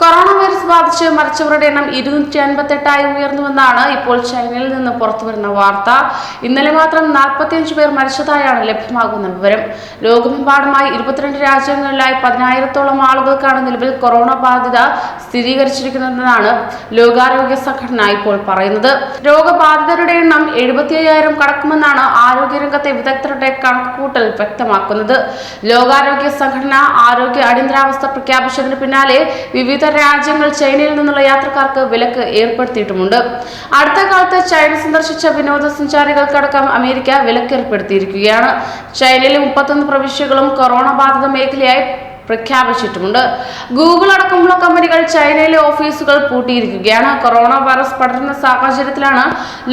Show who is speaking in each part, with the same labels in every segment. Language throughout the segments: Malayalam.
Speaker 1: കൊറോണ വൈറസ് ബാധിച്ച് മരിച്ചവരുടെ എണ്ണം ഇരുന്നൂറ്റി അൻപത്തെട്ടായി ഉയർന്നുവെന്നാണ് ഇപ്പോൾ ചൈനയിൽ നിന്ന് പുറത്തുവരുന്ന വാർത്ത. ഇന്നലെ മാത്രം നാൽപ്പത്തിയഞ്ച് പേർ മരിച്ചതായാണ് ലഭ്യമാകുന്ന വിവരം. ലോകമെമ്പാടുമായി ഇരുപത്തിരണ്ട് രാജ്യങ്ങളിലായി പതിനായിരത്തോളം ആളുകൾക്കാണ് നിലവിൽ കൊറോണ ബാധിത സ്ഥിരീകരിച്ചിരിക്കുന്നതെന്നാണ് ലോകാരോഗ്യ സംഘടന ഇപ്പോൾ പറയുന്നത്. രോഗബാധിതരുടെ എണ്ണം എഴുപത്തി അയ്യായിരം കടക്കുമെന്നാണ് ആരോഗ്യരംഗത്തെ വിദഗ്ധരുടെ കണക്കുകൂട്ടൽ വ്യക്തമാക്കുന്നത്. ലോകാരോഗ്യ സംഘടന ആരോഗ്യ അടിയന്തരാവസ്ഥ പ്രഖ്യാപിച്ചതിന് പിന്നാലെ വിവിധ രാജ്യങ്ങൾ ചൈനയിൽ നിന്നുള്ള യാത്രക്കാർക്ക് വിലക്ക് ഏർപ്പെടുത്തിയിട്ടുമുണ്ട്. അടുത്ത കാലത്ത് ചൈന സന്ദർശിച്ച വിനോദസഞ്ചാരികൾക്കടക്കം അമേരിക്ക വിലക്ക് ഏർപ്പെടുത്തിയിരിക്കുകയാണ് ചൈനയിലെ മുപ്പത്തൊന്ന് പ്രവിശ്യകളും കൊറോണ ബാധിത മേഖലയായി പ്രഖ്യാപിച്ചിട്ടുമുണ്ട്. ഗൂഗിൾ അടക്കമുള്ള കമ്പനികൾ ചൈനയിലെ ഓഫീസുകൾ പൂട്ടിയിരിക്കുകയാണ്. കൊറോണ വൈറസ് പടരുന്ന സാഹചര്യത്തിലാണ്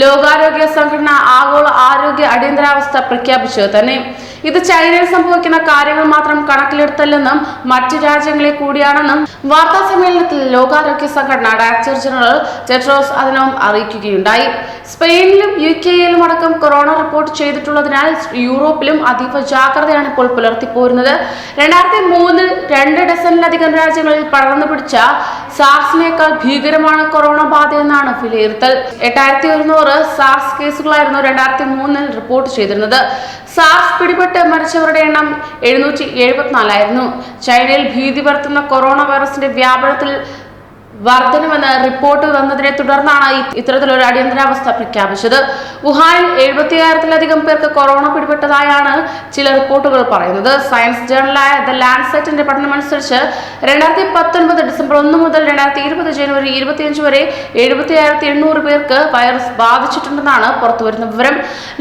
Speaker 1: ലോകാരോഗ്യ സംഘടന ആഗോള ആരോഗ്യ അടിയന്തരാവസ്ഥ പ്രഖ്യാപിച്ചത് തന്നെ. ഇത് ചൈനയിൽ സംഭവിക്കുന്ന കാര്യങ്ങൾ മാത്രം കണക്കിലെടുത്തല്ലെന്നും മറ്റ് രാജ്യങ്ങളെ കൂടിയാണെന്നും വാർത്താ സമ്മേളനത്തിൽ ലോകാരോഗ്യ സംഘടന ഡയറക്ടർ ജനറൽ ടെട്രോസ് അതിനോം അറിയിക്കുകയുണ്ടായി. സ്പെയിനിലും യു കെയിലും അടക്കം കൊറോണ റിപ്പോർട്ട് ചെയ്തിട്ടുള്ളതിനാൽ യൂറോപ്പിലും അതീവ ജാഗ്രതയാണ് ഇപ്പോൾ പുലർത്തിപ്പോരുന്നത്. രണ്ടായിരത്തി മൂന്നിൽ രണ്ട് ഡസനിലധികം രാജ്യങ്ങളിൽ പടർന്നു പിടിച്ച സാർസിനേക്കാൾ ഭീകരമാണ് കൊറോണ ബാധയെന്നാണ് വിലയിരുത്തൽ. എട്ടായിരത്തി ഒരുന്നൂറ് സാർസ് കേസുകളായിരുന്നു രണ്ടായിരത്തി മൂന്നിൽ റിപ്പോർട്ട് ചെയ്തിരുന്നത്. സാർസ് പിടിപെട്ട് മരിച്ചവരുടെ എണ്ണം എഴുന്നൂറ്റി എഴുപത്തിനാലായിരുന്നു. ചൈനയിൽ ഭീതി പരത്തുന്ന കൊറോണ വൈറസിന്റെ വ്യാപനത്തിൽ വർധനമെന്ന് റിപ്പോർട്ട് വന്നതിനെ തുടർന്നാണ് ഇത്തരത്തിലൊരു അടിയന്തരാവസ്ഥ പ്രഖ്യാപിച്ചത്. വുഹാനിൽ എഴുപത്തിയായിരത്തിലധികം പേർക്ക് കൊറോണ പിടിപെട്ടതായാണ് ചില റിപ്പോർട്ടുകൾ പറയുന്നത്. സയൻസ് ജേണലായ ദ ലാൻഡ്സെറ്റിന്റെ പഠനമനുസരിച്ച് രണ്ടായിരത്തി പത്തൊൻപത് ഡിസംബർ ഒന്ന് മുതൽ രണ്ടായിരത്തി ഇരുപത് ജനുവരി ഇരുപത്തിയഞ്ച് വരെ എഴുപത്തിയായിരത്തി എണ്ണൂറ് പേർക്ക് വൈറസ് ബാധിച്ചിട്ടുണ്ടെന്നാണ് പുറത്തുവരുന്ന വിവരം.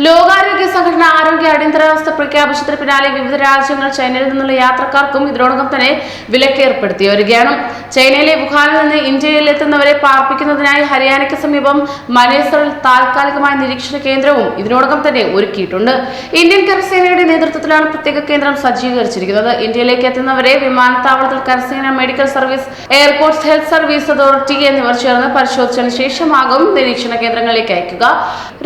Speaker 1: ലോകാരോഗ്യ സംഘടന ആരോഗ്യ അടിയന്തരാവസ്ഥ പ്രഖ്യാപിച്ചതിന് പിന്നാലെ വിവിധ രാജ്യങ്ങൾ ചൈനയിൽ നിന്നുള്ള യാത്രക്കാർക്കും ഇതിനോടകം തന്നെ വിലക്കേർപ്പെടുത്തി വരികയാണ്. ചൈനയിലെ വുഹാനിൽ നിന്ന് ഇന്ത്യയിൽ എത്തുന്നവരെ പാർപ്പിക്കുന്നതിനായി ഹരിയാനയ്ക്ക് സമീപം മനേസറിൽ താൽക്കാലികമായ നിരീക്ഷണ കേന്ദ്രവും ഇതിനോടകം തന്നെ ഒരുക്കിയിട്ടുണ്ട്. ഇന്ത്യൻ കരസേനയുടെ നേതൃത്വത്തിലാണ് പ്രത്യേക കേന്ദ്രം സജ്ജീകരിച്ചിരിക്കുന്നത്. ഇന്ത്യയിലേക്ക് എത്തുന്നവരെ വിമാനത്താവളത്തിൽ കരസേന medical service airport health service authority എന്നിവർ ചേർന്ന് പരിശോധിച്ചതിന് ശേഷമാകും നിരീക്ഷണ കേന്ദ്രങ്ങളിലേക്ക് അയക്കുക.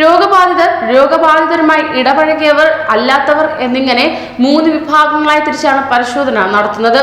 Speaker 1: രോഗബാധിതർ രോഗബാധിതരുമായി ഇടപഴകിയവർ അല്ലാത്തവർ എന്നിങ്ങനെ മൂന്ന് വിഭാഗങ്ങളായി തിരിച്ചാണ് പരിശോധന നടത്തുന്നത്.